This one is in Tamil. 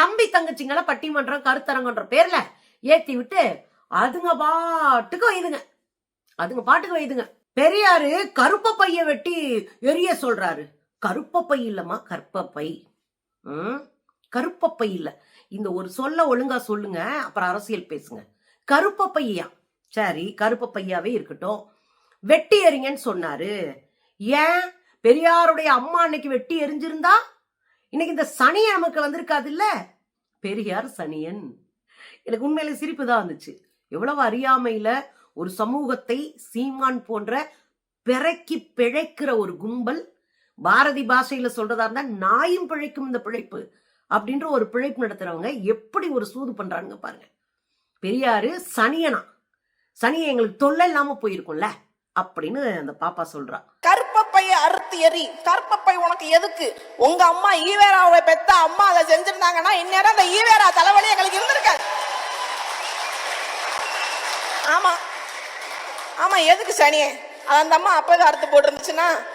தம்பி தங்கச்சிங்களை பட்டிமன்றம் கருத்தரங்கன்ற பேர்ல ஏத்தி விட்டு அதுங்க பாட்டுக்கு வைதுங்க. அதுங்க பாட்டுக்கு வைதுங்க. பெரியாரு கருப்ப பைய வெட்டி எரிய சொல்றாரு. கருப்ப பை இல்லம்மா கற்ப பை. ம்? கருப்ப பை இல்ல. இந்த ஒரு சொல்ல ஒழுங்கா சொல்லுங்க அப்புறம் அரசியல் பேசுங்க. கருப்ப பையா? சரி கருப்ப பையாவே இருக்கட்டும். வெட்டி எறிங்கன்னு சொன்னாரு. ஏன்? பெரியாருடைய அம்மா அன்னைக்கு வெட்டி எரிஞ்சிருந்தா? இன்னைக்கு இந்த சனியை நமக்கு வந்திருக்காது இல்ல பெரியார் சனியன். எனக்கு உண்மையில சிரிப்பு தான் வந்துச்சு. எவ்வளவு அறியாமையில ஒரு சமூகத்தை சீமான் போன்ற பிறக்கி பிழைக்கிற ஒரு கும்பல் பாரதி பாஷையில சொல்றதா இருந்தா நாயும் பிழைக்கும் இந்த பிழைப்பு அப்படின்ற ஒரு பிழைப்பு நடத்துறவங்க எப்படி ஒரு சூது பண்றாங்க பாருங்க. பெரியாரு சனியனா. சனியை எங்களுக்கு தொல்லை இல்லாம போயிருக்கும்ல அப்படின்னு அந்த பாப்பா சொல்றா. கருப்பப்பைய அறுத்து எறி கருப்பப்பை உனக்கு எதுக்கு? உங்க அம்மா ஈவேராவை பெத்த அம்மா அதை செஞ்சிருந்தாங்கன்னா இந்நேரம் அந்த ஈவேரா தலைவலி எங்களுக்கு இருந்திருக்காது. ஆமா. ஆமா எதுக்கு சனியே? அது அந்த அம்மா அப்பவே அறுத்து போட்டுருந்துச்சுன்னா